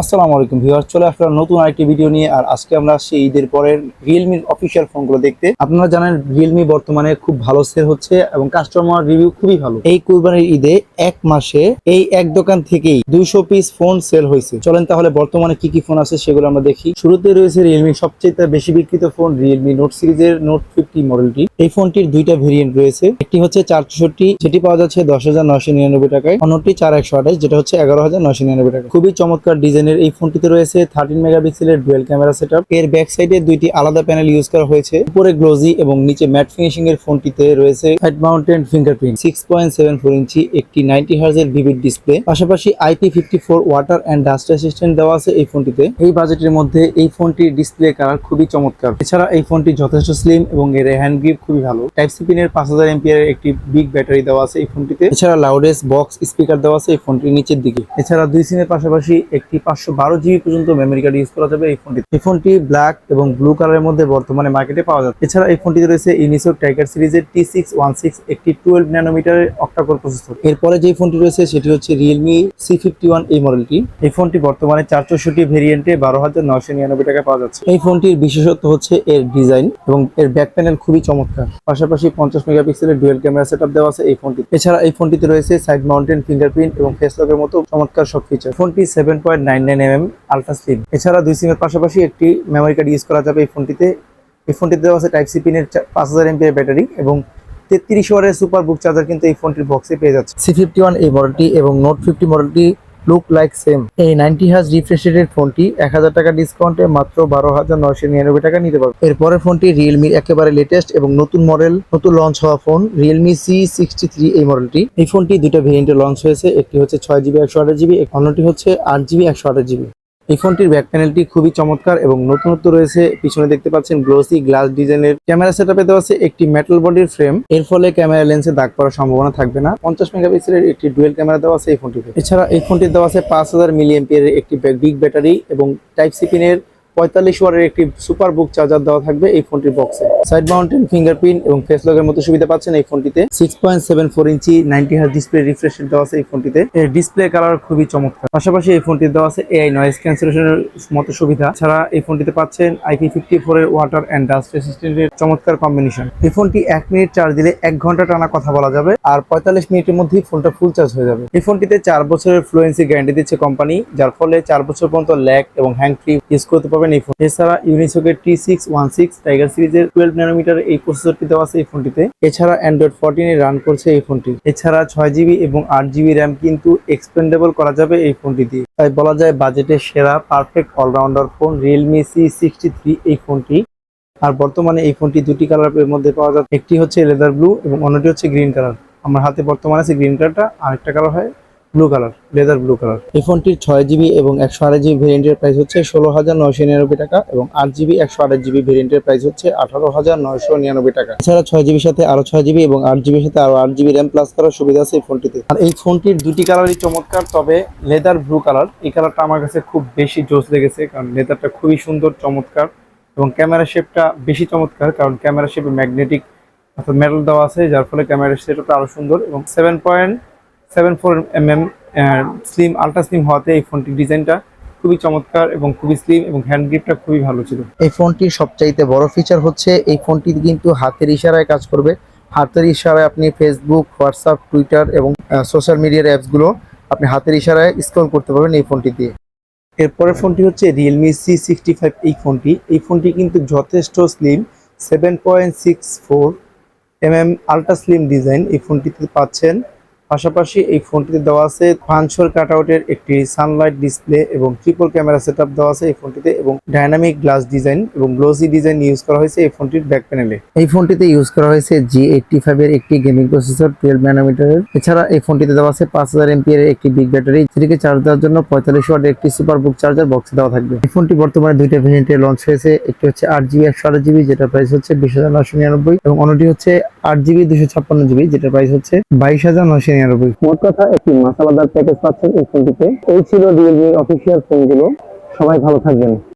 আসসালামু আলাইকুম ভিউয়ার চলে আসলাম নতুন আরেকটি ভিডিও নিয়ে। আর আজকে আমরা আসছি ঈদের পরের রিয়েলমির অফিসিয়াল ফোনগুলো দেখতে। আপনারা জানেন রিয়েলমি বর্তমানে খুব ভালো সেল হচ্ছে এবং কাস্টমার রিভিউ খুবই ভালো। এই কুরবানির ঈদে এক মাসে এই এক দোকান থেকেই দুইশো পিস ফোন সেল হয়েছে। চলেন তাহলে বর্তমানে কি কি ফোন আছে সেগুলো আমরা দেখি। শুরুতে রয়েছে রিয়েলমি সবচেয়ে বেশি বিক্রিত ফোন রিয়েলমি নোট সিরিজের নোট ফিফটি মডেলটি এই ফোনটির দুইটা ভেরিয়েন্ট রয়েছে। একটি হচ্ছে চার চৌষট্টি যেটি পাওয়া যাচ্ছে দশ হাজার নয়শো নিরানব্বই টাকায়। অন্যটি চার একশো আঠাশ, যেটা হচ্ছে এগারো হাজার নয়শো নিরানব্বই টাকা খুবই চমৎকার ডিজাইনের এই ফোনটিতে রয়েছে থার্টিন মেগাপিক্সেলের ডুয়েল ক্যামেরা সেট এর ব্যাক সাইডে দুইটি আলাদা প্যানেল ইউজ করা হয়েছে। উপরে গ্লোজি এবং নিচে ম্যাট ফিনিশিং এর ফোনটিতে রয়েছে side mountain fingerprint six point seven four inch একটি নাইনটি হার্জের ভিভিড ডিসপ্লে। পাশাপাশি IP fifty four water and dust assistant দেওয়া আছে এই ফোনটিতে। এই বাজেটের মধ্যে এই ফোনটির ডিসপ্লে কালার খুবই চমৎকার। এছাড়া এই ফোনটি যথেষ্ট স্লিম এবং এর হ্যান্ড গ্রিপ খুবই ভালো। টাইপ সি পিনের পাঁচ হাজার এমপিয়ার একটি বিগ ব্যাটারি দেওয়া আছে এই ফোনটিতে। এছাড়া লাউডেস্ট বক্স স্পিকার দেওয়া আছে এই ফোনটির নিচের দিকে। এছাড়া দুই সিমের পাশাপাশি একটি পাঁচশো বারো জিবি পর্যন্ত মেমোরি কার্ড ইউজ করা যাবে এই ফোনটি এই ফোনটি ব্ল্যাক এবং ব্লু কালারের মধ্যে বর্তমানে মার্কেটে পাওয়া যাচ্ছে। এছাড়া এই ফোনটিতে রয়েছে ইউনিসক টাইগার সিরিজের টি সিক্স ওয়ান সিক্স একটি টুয়েলভ ন্যানোমিটারের অক্টাকোর প্রসেসর এরপরে যে ফোনটি রয়েছে সেটি হচ্ছে রিয়েলমি সি ফিফটি ওয়ান এই মডেলটি এই ফোনটি বর্তমানে চার চৌষট্টি ভেরিয়েন্টে বারো হাজার নয়শো নিরানব্বই টাকা পাওয়া যাচ্ছে। এই ফোনটির বিশেষত্ব হচ্ছে এর ডিজাইন এবং এর ব্যাক প্যানেল খুবই চমৎকার। পাশাপাশি পঞ্চাশ মেগাপিক্সেলের ডুয়েল ক্যামেরা সেট দেওয়া আছে এই ফোনটি এছাড়া এই ফোনটিতে রয়েছে সাইড মাউন্টেন ফিঙ্গারপ্রিন্ট এবং ফেস লকের মতো চমৎকার সব ফিচার ফোনটি seven point nine nine M M ultra slim. এছাড়া দুই সিমের পাশাপাশি একটি মেমোরি কার্ড ইউজ করা যাবে এই ফোনটিতে। এই ফোনটিতে দেওয়া আছে টাইপ সি পিনের পাঁচ হাজার এমপির ব্যাটারি এবং তেত্রিশ ওয়ারের সুপার বুক চার্জার কিন্তু এই ফোনটির বক্সে পেয়ে যাচ্ছে। সি ফিফটি ওয়ান এই মডেলটি এবং নোট ফিফটি মডেলটি লুক লাইক সেম এই নাইনটি হাজ রিফ্রেশ রেটের ফোনটি এক হাজার টাকা ডিসকাউন্টে মাত্র বারো হাজার নয়শো নিরানব্বই টাকা নিতে পারবে। এরপরের ফোনটি রিয়েলমির একেবারে লেটেস্ট এবং নতুন মডেল নতুন লঞ্চ হওয়া phone Realme C sixty three এই মডেলটি এই ফোনটি দুটো ভেরিয়েন্টে লঞ্চ হয়েছে, একটি হচ্ছে ছয় জিবি একশো আঠাশ জিবি অন্যটি হচ্ছে আট জিবি একশো আঠাশ জিবি এই ফোনটির ব্যাক প্যানেলটি খুবই চমৎকার এবং নতুনত্ব রয়েছে। পিছনে দেখতে পাচ্ছেন গ্লোসি গ্লাস ডিজাইনের ক্যামেরা সেটআপে দেওয়া আছে একটি মেটাল বডির ফ্রেম এর ফলে ক্যামেরা লেন্সে দাগ পড়ার সম্ভাবনা থাকবে না। পঞ্চাশ মেগাপিক্সেলের একটি ডুয়েল ক্যামেরা দেওয়া আছে এই ফোনটিতে। এছাড়া এই ফোনটির দেওয়া আছে পাঁচ হাজার মিলিয়ামপিয়ারের একটি বিগ ব্যাটারি এবং টাইপ সি পিনের পঁয়তাল্লিশ ওয়ারের একটি সুপার বুক চার্জার দেওয়া থাকবে এই ফোনটির বক্সে সাইড মাউন্টেন ফিঙ্গারপ্রিন্ট এবং ফেস লকের মতো সুবিধা পাচ্ছেন এই ফোনটিতে। Six point seven four inch ninety হার ডিসপ্লে রিফ্রেশ দেওয়া আছে এই ফোনটিতে। এর ডিসপ্লে কালার খুবই চমৎকার। পাশাপাশি এই ফোনটিতে দেওয়া আছে এআই নয়েজ ক্যান্সেলেশনের মতো সুবিধা। ছাড়া এই ফোনটিতে পাচ্ছেন আইপি ফিফটি ফোর এর ওয়াটার অ্যান্ড ডাস্ট রেসিস্টেন্টের চমৎকার কম্বিনেশন এই ফোনটি এক মিনিট চার্জ দিলে এক ঘণ্টা টানা কথা বলা যাবে আর পঁয়তাল্লিশ মিনিটের মধ্যেই ফোনটা ফুল চার্জ হয়ে যাবে। এই ফোনটিতে চার বছরের ফ্লুয়েন্সি গ্যারান্টি দিচ্ছে কোম্পানি যার ফলে চার বছর পর্যন্ত ল্যাক এবং হ্যাং ফ্রি ইউজ করতে পারবেন এই ফোন এছাড়া ইউনিসোকের T six one six tiger সিরিজের টুয়েলভ ন্যানোমিটার এই প্রসেসরটি দেওয়া আছে এই ফোনটিতে এছাড়া অ্যান্ড্রয়েড ফোরটিনে রান করছে এই ফোনটি এছাড়া ছয় জিবি এবং আট জিবি র্যাম কিন্তু এক্সপেন্ডেবল করা যাবে এই ফোনটি দিয়ে তাই বলা যায় বাজেটের সেরা perfect allrounder phone Realme C sixty three এই ফোনটি আর বর্তমানে এই ফোনটি দুটি কালারের মধ্যে পাওয়া যায় একটি হচ্ছে লেদার ব্লু এবং অন্যটি হচ্ছে গ্রিন কালার আমার হাতে বর্তমানে আছে গ্রিন কালারটা আরেকটা কালার হয় blue colour leather blue colour এই ফোনটির ছয় জিবি এবং একশো আড়াই জিবি ভেরিয়েন্টের প্রাইস হচ্ছে ষোলো হাজার নয়শো নিরানব্বই টাকা এবং আট জিবি, একশো আড়াই জিবি ভেরিয়েন্টের প্রাইস হচ্ছে আঠারো হাজার নয়শো নিরানব্বই টাকা। এছাড়া ছয় জিবির সাথে আরও ছয় জিবি এবং আট জিবির সাথে আরও আট জিবি র্যাম প্লাস করার সুবিধা আছে এই ফোনটিতে। আর এই ফোনটির দুটি কালারই চমৎকার, তবে লেদার ব্লু কালার এই কালারটা আমার কাছে খুব বেশি জোস লেগেছে কারণ লেদারটা খুবই সুন্দর, চমৎকার এবং ক্যামেরা শেপটা বেশি চমৎকার কারণ ক্যামেরা শেপে ম্যাগনেটিক অর্থাৎ মেটাল দেওয়া আছে, যার ফলে ক্যামেরা শেপটা আরও সুন্দর এবং seven point seven four M M slim ultra slim হওয়াতে এই ফোনটির ডিজাইনটা খুবই চমৎকার এবং খুবই স্লিম এবং হ্যান্ড গ্রিপটা খুবই ভালো ছিল। এই ফোনটির সবচাইতে বড় ফিচার হচ্ছে এই ফোনটি কিন্তু হাতের ইশারায় কাজ করবে। হাতের ইশারায় আপনি ফেসবুক হোয়াটসঅ্যাপ টুইটার এবং সোশ্যাল মিডিয়ার অ্যাপসগুলো আপনি হাতের ইশারায় স্ক্রল করতে পারবেন এই ফোনটি দিয়ে। এরপরের ফোনটি হচ্ছে রিয়েলমি সি সিক্সটি ফাইভ এই ফোনটি। এই ফোনটি কিন্তু যথেষ্ট slim seven point six four M M ultra slim design এই ফোনটিতে পাচ্ছেন। পাশাপাশি এই ফোনটিতে দেওয়া আছে পাঁচশোর কাটআউটের একটি সানলাইট ডিসপ্লে এবং ট্রিপল ক্যামেরা সেটআপ দেওয়া আছে এই ফোনটিতে এবং ডাইনামিক গ্লাস ডিজাইন এবং গ্লোসি ডিজাইন ইউজ করা হয়েছে এই ফোনটির ব্যাক প্যানেলে এই ফোনটিতে ইউজ করা হয়েছে জি এইটটি ফাইভ এর একটি গেমিং প্রসেসর টুয়েলভ ন্যানোমিটারের এছাড়া এই ফোনটিতে দেওয়া আছে পাঁচ হাজার এমপি এর একটি বিগ ব্যাটারি যেটিকে চার্জ দেওয়ার জন্য পঁয়তাল্লিশ ওয়াটের একটি সুপার বুক চার্জার বক্সে দেওয়া থাকবে। এই ফোনটি বর্তমানে দুইটা ভেরিয়েন্টে লঞ্চ হয়েছে, একটি হচ্ছে আট জিবি একশো আট জিবি যেটা প্রাইস হচ্ছে বিশ হাজার নশো নিরানব্বই এবং অন্যটি হচ্ছে আট জিবি দুশো ছাপ্পান্ন জিবি যেটা প্রাইস হচ্ছে বাইশ হাজার নশো নিরানব্বই। মোট কথা, একটি মাসালাদার প্যাকেজ পাচ্ছেন এই ফোনটিতে। এই ছিল রিয়েলমি অফিসিয়াল ফোনগুলো সবাই ভালো থাকবেন।